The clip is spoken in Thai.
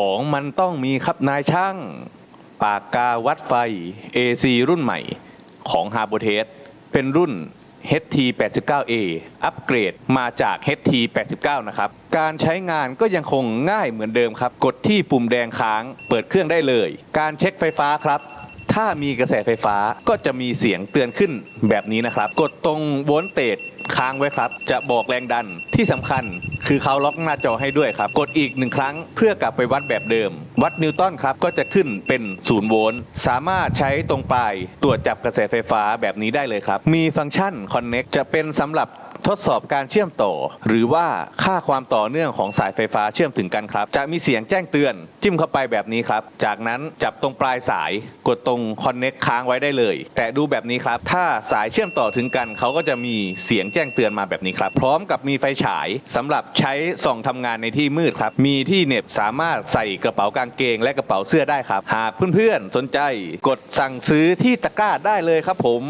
ของมันต้องมีครับนายช่าง ปากกาวัดไฟ AC รุ่นใหม่ของ h a r b o t e เป็นรุ่น HT89A อัปเกรดมาจาก HT89 นะครับ การใช้งานก็ยังคงง่ายเหมือนเดิมครับ กดที่ปุ่มแดงค้างเปิดเครื่องได้เลย การเช็คไฟฟ้าครับ ถ้ามีกระแสไฟฟ้าก็จะมีเสียงเตือนขึ้นแบบนี้นะครับ กดตรงโวลเตจค้างไว้ครับ จะบอกแรงดันที่สำคัญ คือเขาล็อกหน้าจอให้ด้วยครับ กดอีกหนึ่งครั้งเพื่อกลับไปวัดแบบเดิม วัดนิวตันครับ ก็จะขึ้นเป็นศูนย์โวลต์สามารถใช้ตรงปลายตรวจจับกระแสไฟฟ้าแบบนี้ได้เลยครับ มีฟังก์ชัน Connect จะเป็นสำหรับ ทดสอบการเชื่อมต่อ หรือว่าค่าความต่อเนื่องของสายไฟฟ้าเชื่อมถึงกันครับ จะมีเสียงแจ้งเตือน จิ้มเข้าไปแบบนี้ครับ จากนั้นจับตรงปลายสายกดตรง Connect ค้างไว้ได้เลย แต่ดูแบบนี้ครับ ถ้าสายเชื่อมต่อถึงกันเขาก็จะมีเสียงแจ้งเตือนมาแบบนี้ครับ พร้อมกับมีไฟฉายสำหรับใช้ส่องทำงานในที่มืดครับ มีที่เน็บสามารถใส่กระเป๋ากางเกง และกระเป๋าเสื้อได้ครับ หากเพื่อนๆสนใจกดสั่งซื้อที่ตะกร้าได้เลยครับผม